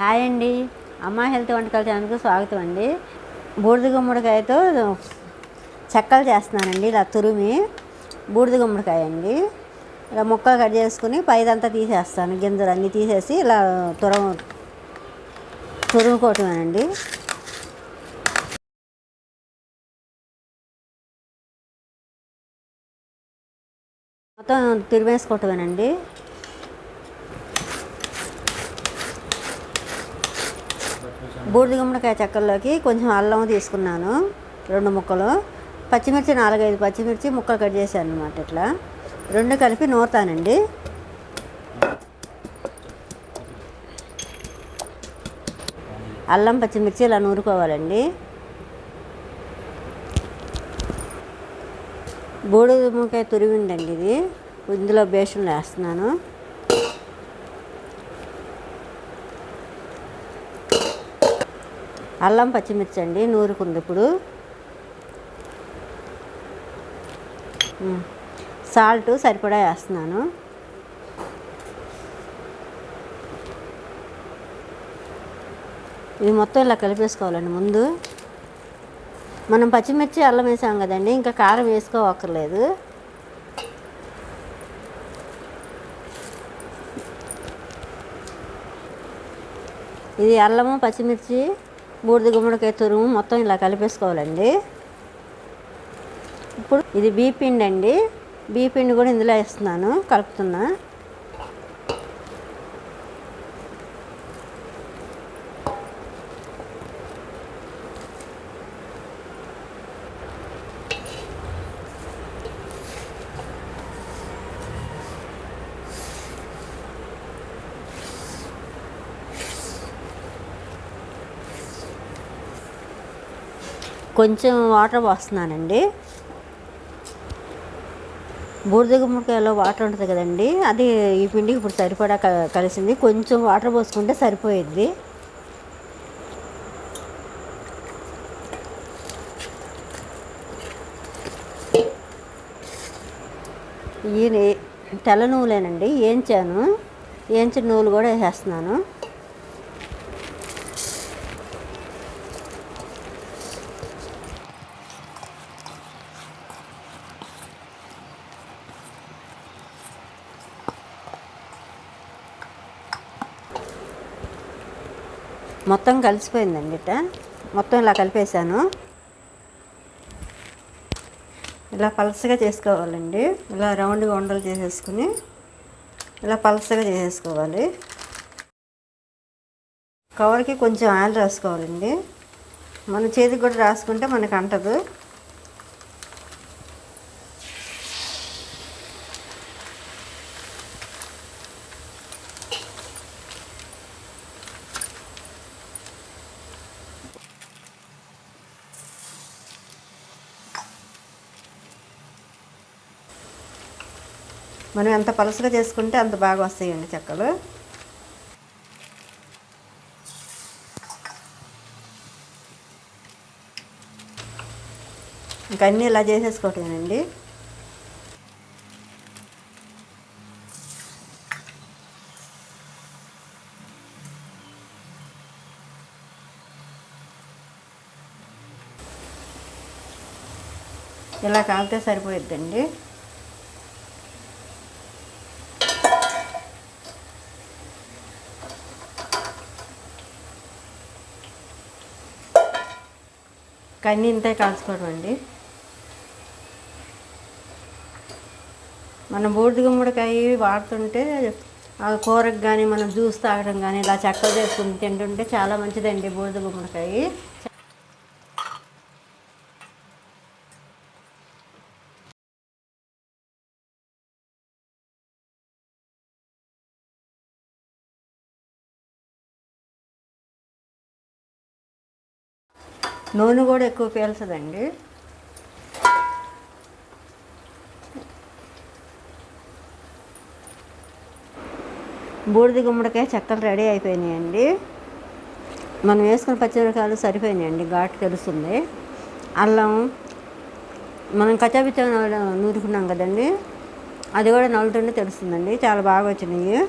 Hi అండి. అమ్మ health వంటకాల ఛానల్కి స్వాగతం అండి. బూడిద గుమ్మడికాయతో చెక్కలు చేస్తున్నానండి ఇలా తురిమి. బూడిద గుమ్మడికాయ అండి. ఇలా ముక్కలు కట్ చేసుకుని పైదంతా తీసేస్తాను గింజలు అన్నీ తీసేసి ఇలా తురమ తురుముకోవటమేనండి. మొత్తం తురిమేసుకోవటమేనండి. బూడిద గుమ్మడికాయ చెక్కల్లోకి కొంచెం అల్లం తీసుకున్నాను రెండు ముక్కలు. పచ్చిమిర్చి నాలుగైదు పచ్చిమిర్చి ముక్కలు కట్ చేశాను అనమాట ఇట్లా. రెండు కలిపి నూరుతానండి. అల్లం పచ్చిమిర్చి ఇలా నూరుకోవాలండి. బూడిద గుమ్మడికాయ తురిమిందండి ఇది. ఇందులో బేషన్లో వేస్తున్నాను. అల్లం పచ్చిమిర్చి అండి నూరుకుంది ఇప్పుడు. సాల్ట్ సరిపడా వేస్తున్నాను. ఇది మొత్తం ఇలా కలిపేసుకోవాలండి ముందు. మనం పచ్చిమిర్చి అల్లం వేసాం కదండి ఇంకా కారం వేసుకోవక్కర్లేదు. ఇది అల్లము పచ్చిమిర్చి బూడిద గుమ్మడికాయ తురుము మొత్తం ఇలా కలిపేసుకోవాలండి. ఇప్పుడు ఇది బీ పిండి అండి బీ పిండి కూడా ఇందులో వేస్తున్నాను కలుపుతున్నా. కొంచెం వాటర్ పోస్తున్నానండి. బూడిద గుమ్మడికాయలో వాటర్ ఉంటుంది కదండి అది ఈ పిండికి ఇప్పుడు సరిపడా కలిసింది. కొంచెం వాటర్ పోసుకుంటే సరిపోయిద్ది. ఈ తెల్ల నువ్వులేనండి. ఏంచాను. ఏంచిన నువ్వులు కూడా వేసేస్తున్నాను. మొత్తం కలిసిపోయిందండి ఇట మొత్తం ఇలా కలిపేశాను. ఇలా పలసగా చేసుకోవాలండి. ఇలా రౌండ్గా ఉండలు చేసేసుకుని ఇలా పలసగా చేసేసుకోవాలి. కవర్కి కొంచెం ఆయిల్ రాసుకోవాలండి. మన చేతికి కూడా రాసుకుంటే మనకు అంటదు. మనం ఎంత పలసగా చేసుకుంటే అంత బాగా వస్తాయండి చెక్కలు. ఇంకా అన్నీ ఇలా చేసేసుకోవటమేనండి. ఇలా కాగితే సరిపోయిద్దండి. కన్నీ ఇంతే కాల్చుకోవడం అండి. మనం బూడిద గుమ్మడికాయ వాడుతుంటే ఆ కూరకు కానీ మనం జ్యూస్ తాగడం కానీ ఇలా చక్కగా చేసుకుని తింటుంటే చాలా మంచిదండి బూడిద గుమ్మడికాయ. నూనె కూడా ఎక్కువ పీల్చదండి. బూడిద గుమ్మడికాయ చెక్కలు రెడీ అయిపోయినాయండి. మనం వేసుకున్న పచ్చిమిరకాయలు సరిపోయినాయండి ఘాటు తెలుస్తుంది. అల్లం మనం కచ్చాపిచ్చా నూరుకున్నాం కదండి. అది కూడా నలుతుంటే తెలుస్తుందండి చాలా బాగా వచ్చినాయి.